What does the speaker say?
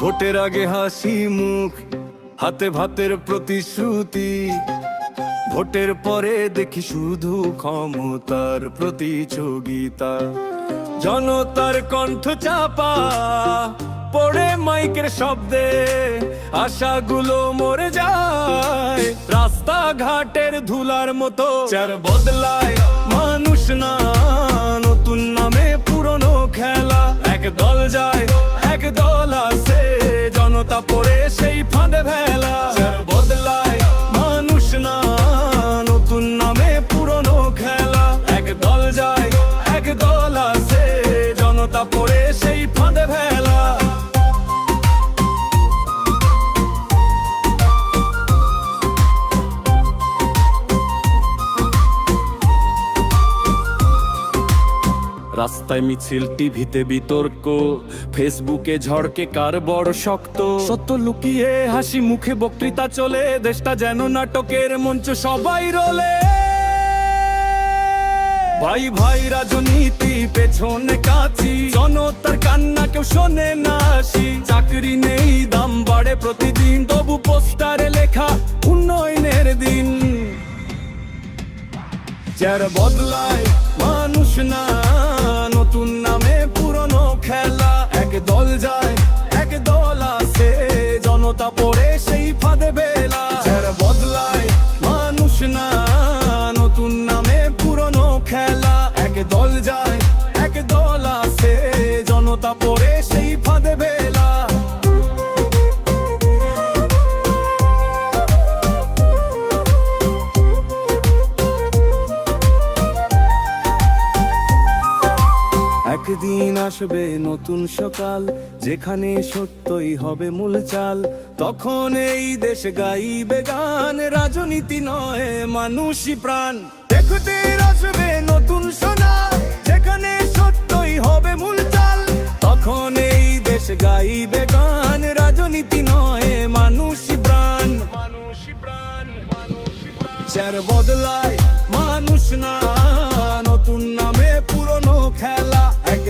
ভোটের আগে হাসি মুখ, হাতে ভাতের প্রতিশ্রুতি। ভোটের পরে দেখি শুধু ক্ষমতার প্রতিযোগিতা। জনতার কণ্ঠ চাপা পড়ে মাইকের শব্দে, আশাগুলো মরে যায়। রাস্তাঘাটের ধুলার মতো চার বদলায়। মানুষ না, নতুন নামে পুরনো খেলা। এক দল যায়, এক দল আসে, জনতা পড়ে সেই ফাঁদে ভেলা চার বদলায়, মানুষ না, নতুন নামে পুরনো খেলা। এক দল যায়, এক দল আসে, জনতা পড়ে রাস্তায় মিছিল, টিভিতে বিতর্ক, ফেসবুকে ঝড়কে কার বড় শক্ত? সত্য লুকিয়ে হাসি মুখে বক্তৃতা চলে, দেশটা যেন নাটকের মঞ্চ সবাই রোলে। ভাই ভাই রাজনীতি, পেছনে কাছি জনতার কান্না কেউ শোনে না আসি চাকরি নেই, দাম বাড়ে প্রতিদিন, তবু পোস্টারে লেখা, উন্নয়নের দিন। যার বদলায় মানুষ না দল যায়, এক দল আছে। জনতা পড়ে সেই ফাঁদে বেলা। যারা বদলায়, মানুষ না, নতুন নামে পুরনো খেলা। এক দল যায়, এক দল আছে। জনতা পড়ে সেই দিন আসবে নতুন সকাল, যেখানে সত্যই হবে মূল চাল। তখন এই দেশ গাইবে গান, রাজনীতি নয়, মানুষই প্রাণ। দেখতে আসবে নতুন সোনা, যেখানে সত্যই হবে মূল চাল। তখন এই দেশ গাইবে গান, রাজনীতি নয়, মানুষই প্রাণ। মানুষই প্রাণ চার বদলায় মানুষ না, নতুন নামে পুরনো খেলা এক